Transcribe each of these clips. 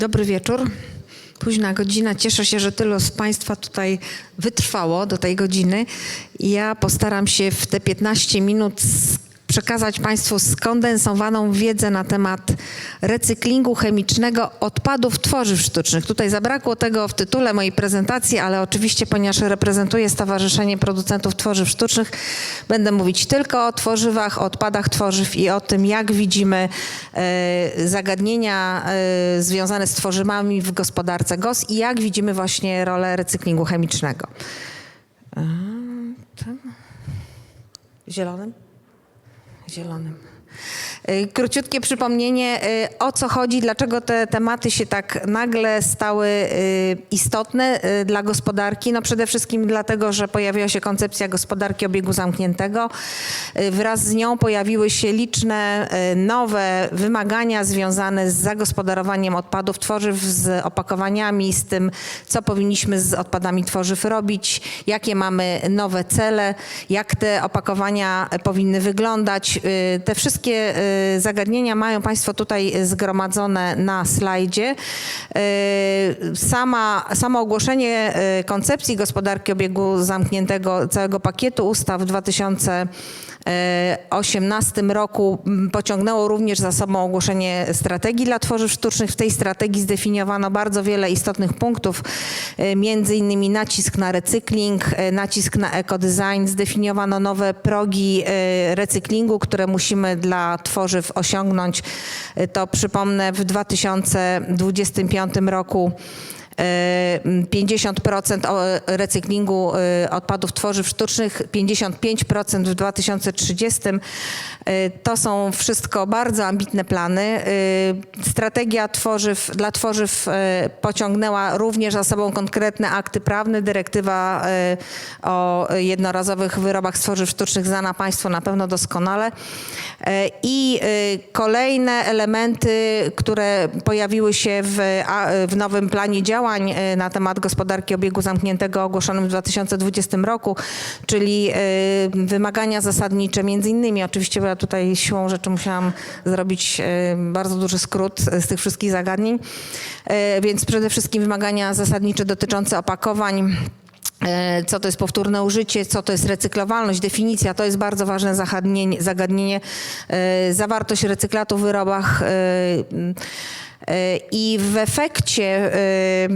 Dobry wieczór. Późna godzina. Cieszę się, że tylu z Państwa tutaj wytrwało do tej godziny. Ja postaram się w te 15 minut przekazać Państwu skondensowaną wiedzę na temat recyklingu chemicznego odpadów tworzyw sztucznych. Tutaj zabrakło tego w tytule mojej prezentacji, ale oczywiście, ponieważ reprezentuję Stowarzyszenie Producentów Tworzyw Sztucznych, będę mówić tylko o tworzywach, o odpadach tworzyw i o tym, jak widzimy e, zagadnienia e, związane z tworzywami w gospodarce GOS i jak widzimy właśnie rolę recyklingu chemicznego. E. Zielonym? Zielonym. Y, Króciutkie przypomnienie, y, o co chodzi, dlaczego te tematy się tak nagle stały y, istotne dla gospodarki. No przede wszystkim dlatego, że pojawiła się koncepcja gospodarki obiegu zamkniętego. Wraz z nią pojawiły się liczne nowe wymagania związane z zagospodarowaniem odpadów tworzyw, z opakowaniami, z tym, co powinniśmy z odpadami tworzyw robić, jakie mamy nowe cele, jak te opakowania powinny wyglądać. Te wszystkie y, zagadnienia mają Państwo tutaj zgromadzone na slajdzie. Y, Sama, samo ogłoszenie y, koncepcji gospodarki obiegu zamkniętego całego pakietu ustaw w 2018 roku m, pociągnęło również za sobą ogłoszenie strategii dla tworzyw sztucznych. W tej strategii zdefiniowano bardzo wiele istotnych punktów, y, między innymi nacisk na recykling, y, nacisk na ekodesign, zdefiniowano nowe progi recyklingu, które musimy dla tworzyw osiągnąć. To przypomnę w 2025 roku e, 50% o- recyklingu e, odpadów tworzyw sztucznych, 55% w 2030. E, To są wszystko bardzo ambitne plany. E, Strategia tworzyw, dla tworzyw pociągnęła również za sobą konkretne akty prawne. Dyrektywa o jednorazowych wyrobach z tworzyw sztucznych znana Państwu na pewno doskonale. I kolejne elementy, które pojawiły się w, w nowym planie działań e, na temat gospodarki obiegu zamkniętego ogłoszonym w 2020 roku, czyli e, wymagania zasadnicze, między innymi, oczywiście ja tutaj siłą rzeczy musiałam zrobić e, bardzo duży skrót z tych wszystkich zagadnień, więc przede wszystkim wymagania zasadnicze dotyczące opakowań, co to jest powtórne użycie, co to jest recyklowalność, definicja, to jest bardzo ważne zagadnienie, zawartość recyklatu w wyrobach. E, I w efekcie, e,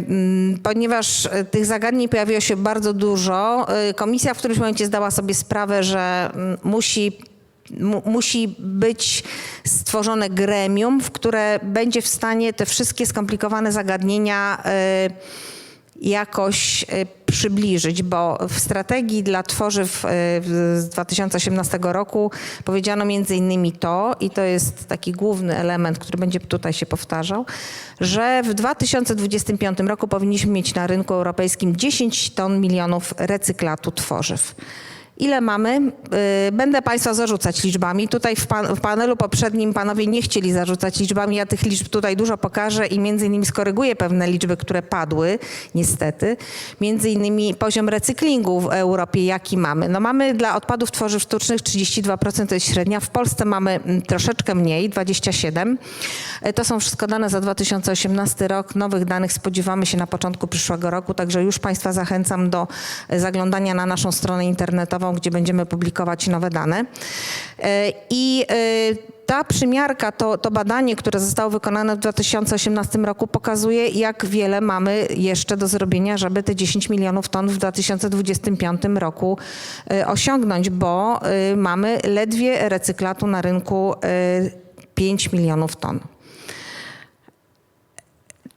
ponieważ e, tych zagadnień pojawiło się bardzo dużo, komisja w którymś momencie zdała sobie sprawę, że musi mu, musi być stworzone gremium, w które będzie w stanie te wszystkie skomplikowane zagadnienia jakoś przybliżyć, bo w strategii dla tworzyw e, z 2018 roku powiedziano między innymi to, i to jest taki główny element, który będzie tutaj się powtarzał, że w 2025 roku powinniśmy mieć na rynku europejskim 10 ton milionów recyklatu tworzyw. Ile mamy? Y, Będę Państwa zarzucać liczbami. Tutaj w, pan, w panelu poprzednim panowie nie chcieli zarzucać liczbami. Ja tych liczb tutaj dużo pokażę i między innymi skoryguję pewne liczby, które padły, niestety. Między innymi poziom recyklingu w Europie, jaki mamy. No mamy dla odpadów tworzyw sztucznych 32% to jest średnia. W Polsce mamy mm, troszeczkę mniej, 27%. E, To są wszystko dane za 2018 rok. Nowych danych spodziewamy się na początku przyszłego roku, także już Państwa zachęcam do e, zaglądania na naszą stronę internetową, gdzie będziemy publikować nowe dane. E, I e, ta przymiarka, to, to badanie, które zostało wykonane w 2018 roku, pokazuje, jak wiele mamy jeszcze do zrobienia, żeby te 10 milionów ton w 2025 roku e, osiągnąć, bo mamy ledwie recyklatu na rynku e, 5 milionów ton.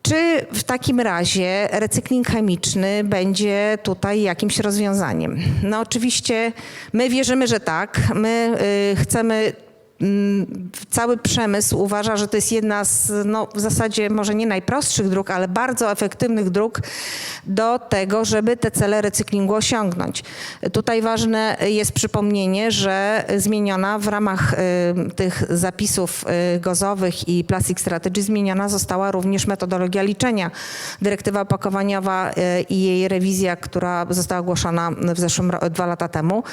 Czy w takim razie recykling chemiczny będzie tutaj jakimś rozwiązaniem? No oczywiście my wierzymy, że tak. My y, chcemy cały przemysł uważa, że to jest jedna z, no w zasadzie może nie najprostszych dróg, ale bardzo efektywnych dróg do tego, żeby te cele recyklingu osiągnąć. Tutaj ważne jest przypomnienie, że zmieniona w ramach y, tych zapisów y, gozowych i Plastic Strategy zmieniona została również metodologia liczenia. Dyrektywa opakowaniowa y, i jej rewizja, która została ogłoszona w zeszłym dwa lata temu,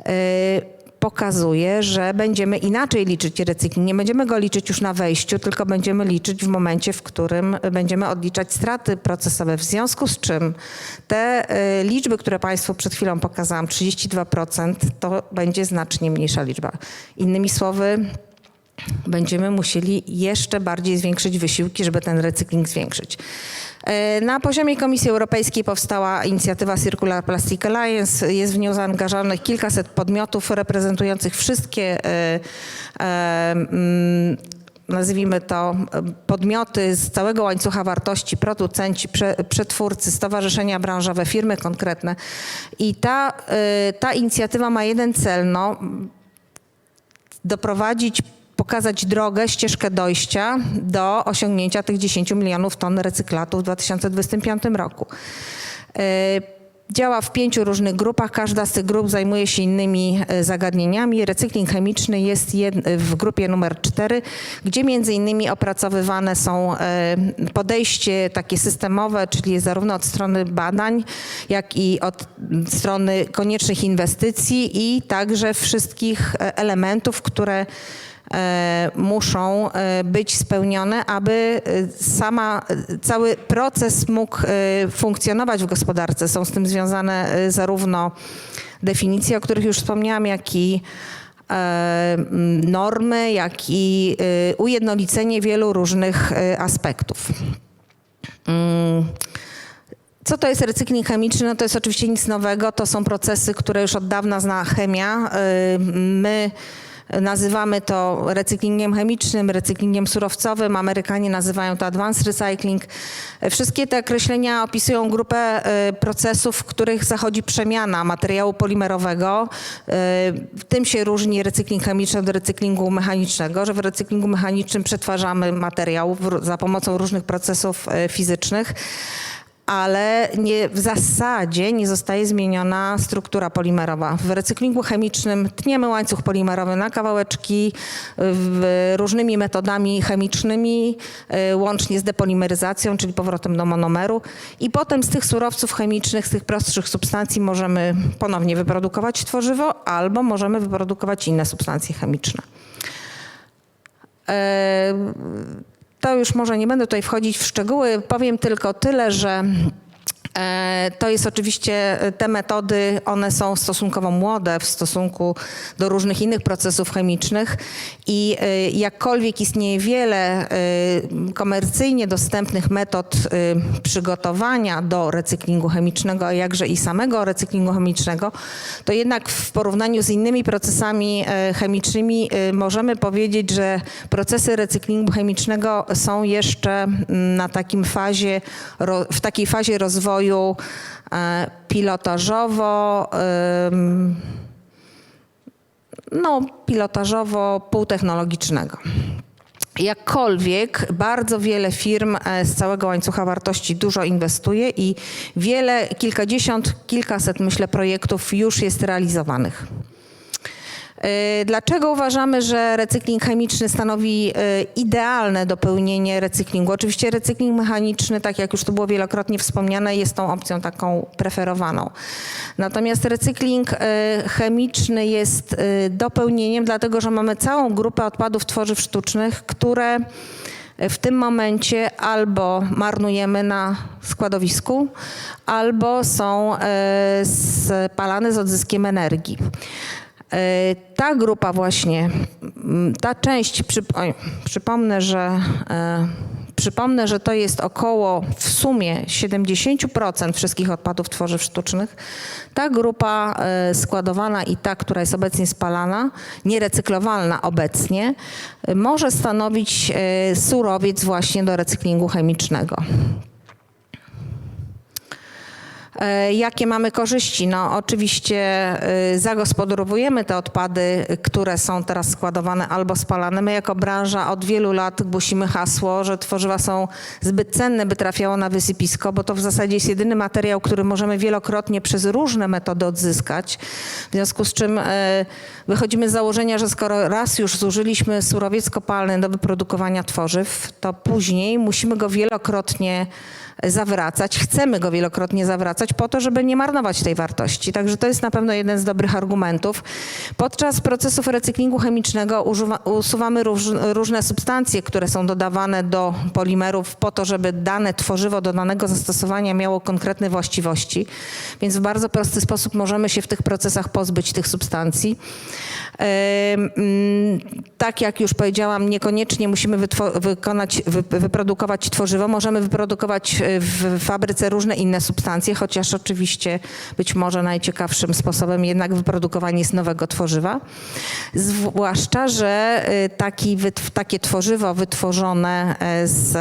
y, pokazuje, że będziemy inaczej liczyć recykling. Nie będziemy go liczyć już na wejściu, tylko będziemy liczyć w momencie, w którym będziemy odliczać straty procesowe. W związku z czym te y, liczby, które Państwu przed chwilą pokazałam, 32%, to będzie znacznie mniejsza liczba. Innymi słowy, będziemy musieli jeszcze bardziej zwiększyć wysiłki, żeby ten recykling zwiększyć. E, Na poziomie Komisji Europejskiej powstała inicjatywa Circular Plastic Alliance. Jest w nią zaangażowanych kilkaset podmiotów reprezentujących wszystkie, e, e, mm, nazwijmy to, podmioty z całego łańcucha wartości, producenci, prze, przetwórcy, stowarzyszenia branżowe, firmy konkretne. I ta, ta inicjatywa ma jeden cel, no, doprowadzić, pokazać drogę, ścieżkę dojścia do osiągnięcia tych 10 milionów ton recyklatu w 2025 roku. E, Działa w pięciu różnych grupach, każda z tych grup zajmuje się innymi e, zagadnieniami. Recykling chemiczny jest w grupie numer 4, gdzie między innymi opracowywane są e, podejście takie systemowe, czyli zarówno od strony badań, jak i od strony koniecznych inwestycji i także wszystkich elementów, które muszą e, być spełnione, aby e, sama, e, cały proces mógł e, funkcjonować w gospodarce. Są z tym związane e, zarówno definicje, o których już wspomniałam, jak i e, normy, jak i e, ujednolicenie wielu różnych e, aspektów. Mm. Co to jest recykling chemiczny? No to jest oczywiście nic nowego. To są procesy, które już od dawna zna chemia. My nazywamy to recyklingiem chemicznym, recyklingiem surowcowym. Amerykanie nazywają to advanced recycling. Wszystkie te określenia opisują grupę y, procesów, w których zachodzi przemiana materiału polimerowego. Y, Tym się różni recykling chemiczny od recyklingu mechanicznego, że w recyklingu mechanicznym przetwarzamy materiał za pomocą różnych procesów y, fizycznych ale nie, w zasadzie nie zostaje zmieniona struktura polimerowa. W recyklingu chemicznym tniemy łańcuch polimerowy na kawałeczki różnymi metodami chemicznymi, y, łącznie z depolimeryzacją, czyli powrotem do monomeru. I potem z tych surowców chemicznych, z tych prostszych substancji możemy ponownie wyprodukować tworzywo albo możemy wyprodukować inne substancje chemiczne. To już może nie będę tutaj wchodzić w szczegóły, powiem tylko tyle, że to jest oczywiście e, te metody, one są stosunkowo młode w stosunku do różnych innych procesów chemicznych i e, jakkolwiek istnieje wiele e, komercyjnie dostępnych metod e, przygotowania do recyklingu chemicznego, a jakże i samego recyklingu chemicznego, to jednak w porównaniu z innymi procesami e, chemicznymi e, możemy powiedzieć, że procesy recyklingu chemicznego są jeszcze mm, na takim fazie, w takiej fazie rozwoju e, pilotażowo, no, pilotażowo półtechnologicznego. Jakkolwiek bardzo wiele firm e, z całego łańcucha wartości dużo inwestuje i wiele, kilkadziesiąt, kilkaset myślę projektów już jest realizowanych. E, Dlaczego uważamy, że recykling chemiczny stanowi e, idealne dopełnienie recyklingu? Oczywiście recykling mechaniczny, tak jak już tu było wielokrotnie wspomniane, jest tą opcją taką preferowaną. Natomiast recykling e, chemiczny jest dopełnieniem, dlatego że mamy całą grupę odpadów tworzyw sztucznych, które w tym momencie albo marnujemy na składowisku, albo są spalane z odzyskiem energii. E, Ta grupa właśnie, m, ta część, przyp- oj, przypomnę, że e, przypomnę, że to jest około w sumie 70% wszystkich odpadów tworzyw sztucznych. Ta grupa e, składowana i ta, która jest obecnie spalana, nierecyklowalna obecnie, może stanowić surowiec właśnie do recyklingu chemicznego. E, Jakie mamy korzyści? No oczywiście e, zagospodarowujemy te odpady, które są teraz składowane albo spalane. My jako branża od wielu lat głosimy hasło, że tworzywa są zbyt cenne, by trafiało na wysypisko, bo to w zasadzie jest jedyny materiał, który możemy wielokrotnie przez różne metody odzyskać. W związku z czym e, wychodzimy z założenia, że skoro raz już zużyliśmy surowiec kopalny do wyprodukowania tworzyw, to później musimy go wielokrotnie zawracać. Chcemy go wielokrotnie zawracać po to, żeby nie marnować tej wartości. Także to jest na pewno jeden z dobrych argumentów. Podczas procesów recyklingu chemicznego używa, usuwamy róż, różne substancje, które są dodawane do polimerów po to, żeby dane tworzywo do danego zastosowania miało konkretne właściwości. Więc w bardzo prosty sposób możemy się w tych procesach pozbyć tych substancji. Mm, Tak jak już powiedziałam, niekoniecznie musimy wykonać, wy- wyprodukować tworzywo. Możemy wyprodukować w fabryce różne inne substancje, chociaż oczywiście być może najciekawszym sposobem jednak wyprodukowanie jest nowego tworzywa. Zwłaszcza, że y, taki, takie tworzywo wytworzone e, z,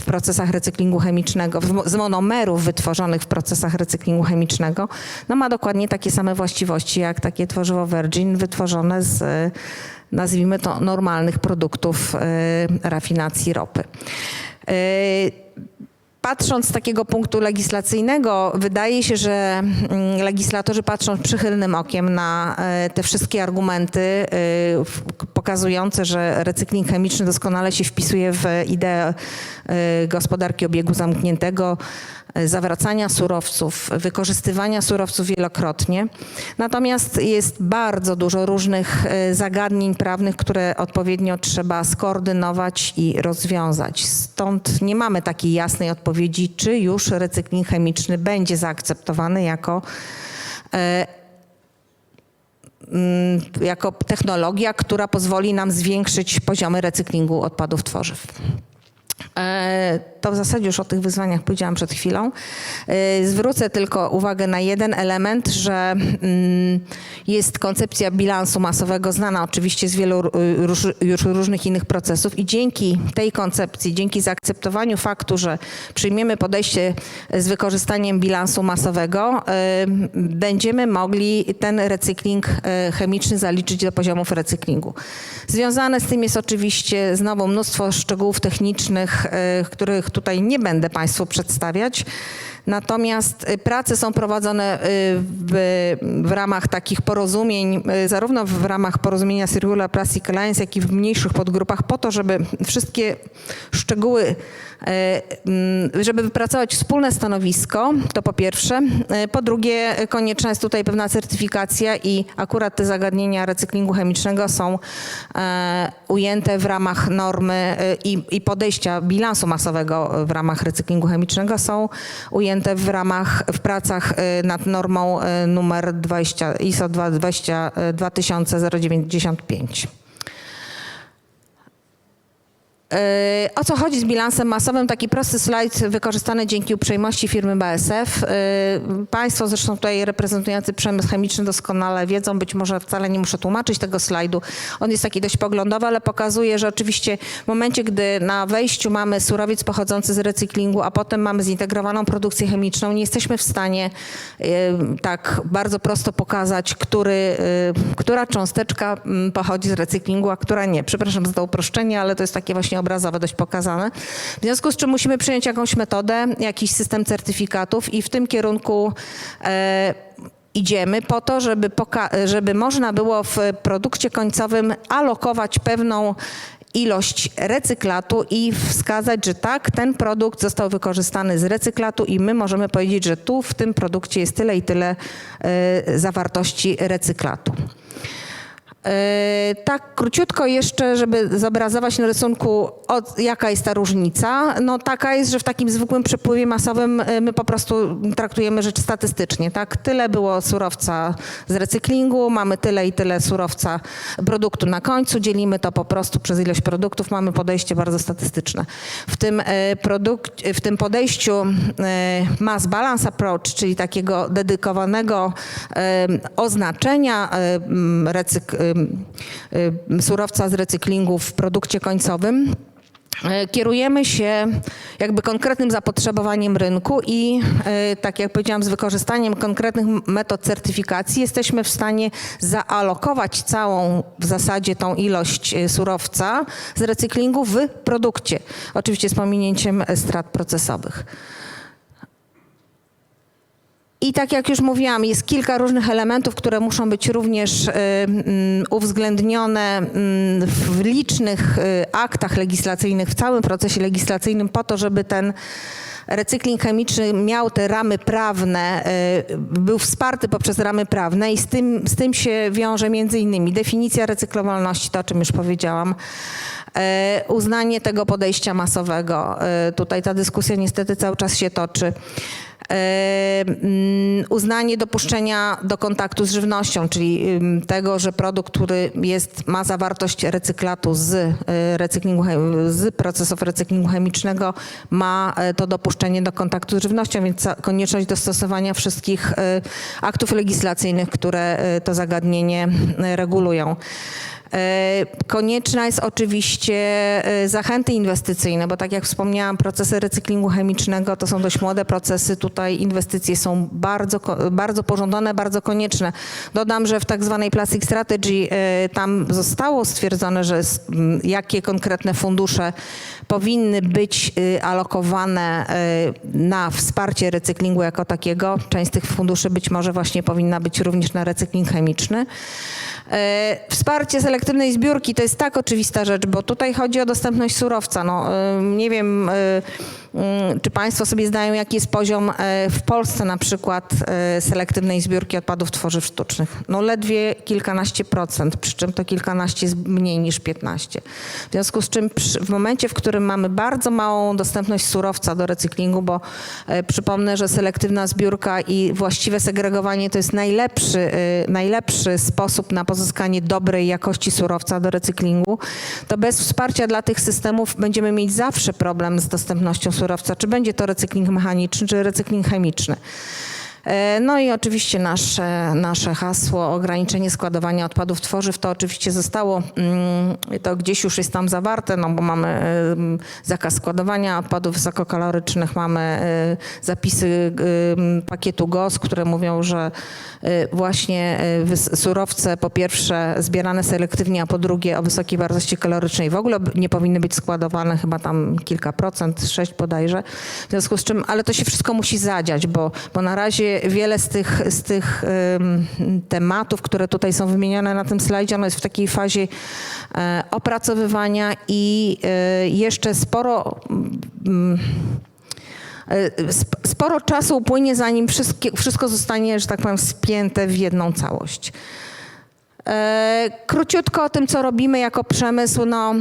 w procesach recyklingu chemicznego, z monomerów wytworzonych w procesach recyklingu chemicznego, no ma dokładnie takie same właściwości jak takie tworzywo Virgin wytworzone z, nazwijmy to, normalnych produktów e, rafinacji ropy. E, Patrząc z takiego punktu legislacyjnego, wydaje się, że mm, legislatorzy patrzą przychylnym okiem na e, te wszystkie argumenty pokazujące, że recykling chemiczny doskonale się wpisuje w ideę e, gospodarki obiegu zamkniętego, e, zawracania surowców, wykorzystywania surowców wielokrotnie. Natomiast jest bardzo dużo różnych e, zagadnień prawnych, które odpowiednio trzeba skoordynować i rozwiązać. Stąd nie mamy takiej jasnej odpowiedzi, czy już recykling chemiczny będzie zaakceptowany jako jako technologia, która pozwoli nam zwiększyć poziomy recyklingu odpadów tworzyw. E, To w zasadzie już o tych wyzwaniach powiedziałam przed chwilą. E, Zwrócę tylko uwagę na jeden element, że mm, jest koncepcja bilansu masowego znana oczywiście z wielu już różnych innych procesów i dzięki tej koncepcji, dzięki zaakceptowaniu faktu, że przyjmiemy podejście z wykorzystaniem bilansu masowego, e, będziemy mogli ten recykling chemiczny zaliczyć do poziomów recyklingu. Związane z tym jest oczywiście znowu mnóstwo szczegółów technicznych, których tutaj nie będę Państwu przedstawiać. Natomiast y, prace są prowadzone y, w, w ramach takich porozumień, y, zarówno w ramach porozumienia Circular Plastic Alliance, jak i w mniejszych podgrupach, po to, żeby wszystkie szczegóły, mm, żeby wypracować wspólne stanowisko, to po pierwsze. Po drugie, konieczna jest tutaj pewna certyfikacja i akurat te zagadnienia recyklingu chemicznego są e, ujęte w ramach normy i, i podejścia bilansu masowego w ramach recyklingu chemicznego są ujęte w ramach, w pracach y, nad normą y, numer 20, ISO 20, y, 20095. Yy, O co chodzi z bilansem masowym? Taki prosty slajd wykorzystany dzięki uprzejmości firmy BASF. Yy, Państwo zresztą tutaj reprezentujący przemysł chemiczny doskonale wiedzą, być może wcale nie muszę tłumaczyć tego slajdu. On jest taki dość poglądowy, ale pokazuje, że oczywiście w momencie, gdy na wejściu mamy surowiec pochodzący z recyklingu, a potem mamy zintegrowaną produkcję chemiczną, nie jesteśmy w stanie yy, tak bardzo prosto pokazać, który, yy, która cząsteczka mm, pochodzi z recyklingu, a która nie. Przepraszam za to uproszczenie, ale to jest takie właśnie obrazowe dość pokazane. W związku z czym musimy przyjąć jakąś metodę, jakiś system certyfikatów i w tym kierunku e, idziemy po to, żeby, żeby można było w produkcie końcowym alokować pewną ilość recyklatu i wskazać, że tak, ten produkt został wykorzystany z recyklatu i my możemy powiedzieć, że tu w tym produkcie jest tyle i tyle e, zawartości recyklatu. E, Tak króciutko jeszcze, żeby zobrazować na rysunku, od, jaka jest ta różnica. No taka jest, że w takim zwykłym przepływie masowym e, my po prostu traktujemy rzecz statystycznie. Tak? Tyle było surowca z recyklingu, mamy tyle i tyle surowca produktu na końcu, dzielimy to po prostu przez ilość produktów, mamy podejście bardzo statystyczne. W tym, e, produk- w tym podejściu mass balance approach, czyli takiego dedykowanego oznaczenia e, em, em, surowca z recyklingu w produkcie końcowym. e, Kierujemy się jakby konkretnym zapotrzebowaniem rynku i tak jak powiedziałam, z wykorzystaniem konkretnych metod certyfikacji jesteśmy w stanie zaalokować całą w zasadzie tą ilość surowca z recyklingu w produkcie. Oczywiście z pominięciem strat procesowych. I tak jak już mówiłam, jest kilka różnych elementów, które muszą być również y, mm, uwzględnione mm, w licznych y, aktach legislacyjnych, w całym procesie legislacyjnym po to, żeby ten recykling chemiczny miał te ramy prawne, y, był wsparty poprzez ramy prawne i z tym, z tym się wiąże między innymi definicja recyklowalności, to o czym już powiedziałam, uznanie tego podejścia masowego. Tutaj ta dyskusja niestety cały czas się toczy. Mm, Uznanie dopuszczenia do kontaktu z żywnością, czyli tego, że produkt, który jest, ma zawartość recyklatu z, e, recyklingu, z procesów recyklingu chemicznego, ma e, to dopuszczenie do kontaktu z żywnością, więc konieczność dostosowania wszystkich e, aktów legislacyjnych, które to zagadnienie regulują. E, Konieczna jest oczywiście e, zachęty inwestycyjne, bo tak jak wspomniałam, procesy recyklingu chemicznego to są dość młode procesy. Tutaj inwestycje są bardzo, bardzo pożądane, bardzo konieczne. Dodam, że w tak zwanej Plastic Strategy e, tam zostało stwierdzone, że jakie konkretne fundusze powinny być alokowane na wsparcie recyklingu jako takiego. Część z tych funduszy być może właśnie powinna być również na recykling chemiczny. Wsparcie selektywnej zbiórki to jest tak oczywista rzecz, bo tutaj chodzi o dostępność surowca. No, nie wiem, y, czy Państwo sobie zdają, jaki jest poziom e, w Polsce na przykład e, selektywnej zbiórki odpadów tworzyw sztucznych. No ledwie kilkanaście procent, przy czym to kilkanaście jest mniej niż 15. W związku z czym w momencie, w którym mamy bardzo małą dostępność surowca do recyklingu, bo e, przypomnę, że selektywna zbiórka i właściwe segregowanie to jest najlepszy, najlepszy sposób na pozyskanie dobrej jakości surowca do recyklingu, to bez wsparcia dla tych systemów będziemy mieć zawsze problem z dostępnością surowca, czy będzie to recykling mechaniczny, czy recykling chemiczny. E, No i oczywiście nasze, nasze hasło ograniczenie składowania odpadów tworzyw to oczywiście zostało, mm, to gdzieś już jest tam zawarte, no bo mamy em, zakaz składowania odpadów wysokokalorycznych, mamy e, zapisy pakietu GOS, które mówią, że e, właśnie e, surowce po pierwsze zbierane selektywnie, a po drugie o wysokiej wartości kalorycznej w ogóle nie powinny być składowane, chyba tam kilka procent, sześć bodajże. W związku z czym, ale to się wszystko musi zadziać, bo, bo na razie wiele z tych, z tych em, tematów, które tutaj są wymienione na tym slajdzie, ono jest w takiej fazie e, opracowywania i e, jeszcze sporo mm, e, sp- sporo czasu upłynie, zanim wszystko zostanie, że tak powiem, spięte w jedną całość. Króciutko o tym, co robimy jako przemysł. No,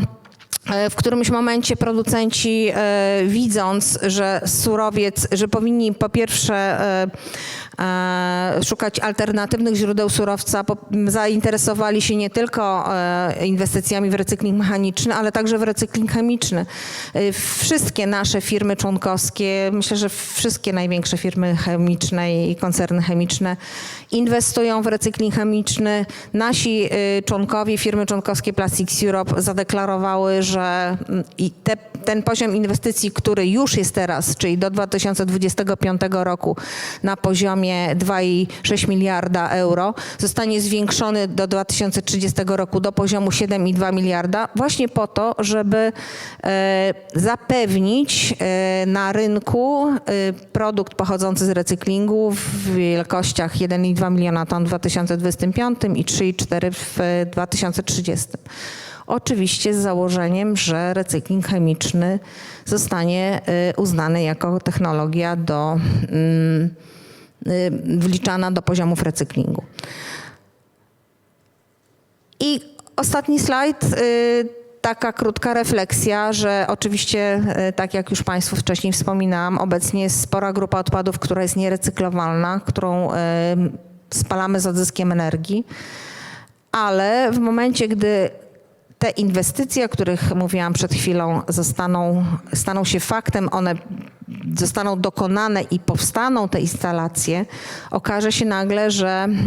w którymś momencie producenci, e, widząc, że surowiec, że powinni po pierwsze e, e, szukać alternatywnych źródeł surowca, zainteresowali się nie tylko e, inwestycjami w recykling mechaniczny, ale także w recykling chemiczny. E, Wszystkie nasze firmy członkowskie, myślę, że wszystkie największe firmy chemiczne i koncerny chemiczne inwestują w recykling chemiczny. Nasi członkowie, firmy członkowskie Plastics Europe zadeklarowały, że mm, te, ten poziom inwestycji, który już jest teraz, czyli do 2025 roku na poziomie 2,6 miliarda euro, zostanie zwiększony do 2030 roku do poziomu 7,2 miliarda, właśnie po to, żeby e, zapewnić e, na rynku e, produkt pochodzący z recyklingu w wielkościach 1,2 miliona ton w 2025 i 3,4 w e, 2030. Oczywiście z założeniem, że recykling chemiczny zostanie uznany jako technologia do, mm, wliczana do poziomów recyklingu. I ostatni slajd, y, taka krótka refleksja, że oczywiście, y, tak jak już Państwu wcześniej wspominałam, obecnie jest spora grupa odpadów, która jest nierecyklowalna, którą y, spalamy z odzyskiem energii, ale w momencie, gdy te inwestycje, o których mówiłam przed chwilą, zostaną, staną się faktem, one zostaną dokonane i powstaną te instalacje, okaże się nagle, że mm,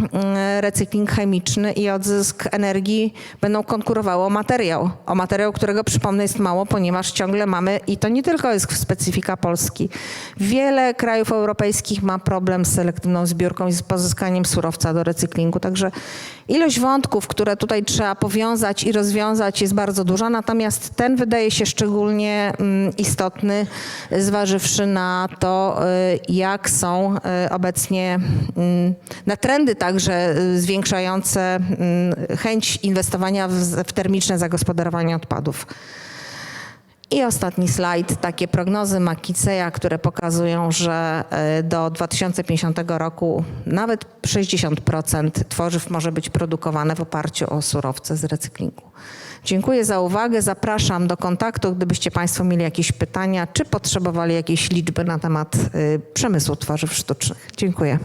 recykling chemiczny i odzysk energii będą konkurowały o materiał. O materiał, którego przypomnę jest mało, ponieważ ciągle mamy, i to nie tylko jest specyfika Polski, wiele krajów europejskich ma problem z selektywną zbiórką i z pozyskaniem surowca do recyklingu. Także Ilość wątków, które tutaj trzeba powiązać i rozwiązać jest bardzo duża, natomiast ten wydaje się szczególnie mm, istotny, zważywszy na to, y, jak są y, obecnie mm, na trendy także y, zwiększające mm, chęć inwestowania w, w termiczne zagospodarowanie odpadów. I ostatni slajd, takie prognozy McKinsey'a, które pokazują, że e, do 2050 roku nawet 60% tworzyw może być produkowane w oparciu o surowce z recyklingu. Dziękuję za uwagę. Zapraszam do kontaktu, gdybyście Państwo mieli jakieś pytania, czy potrzebowali jakiejś liczby na temat y, przemysłu tworzyw sztucznych. Dziękuję.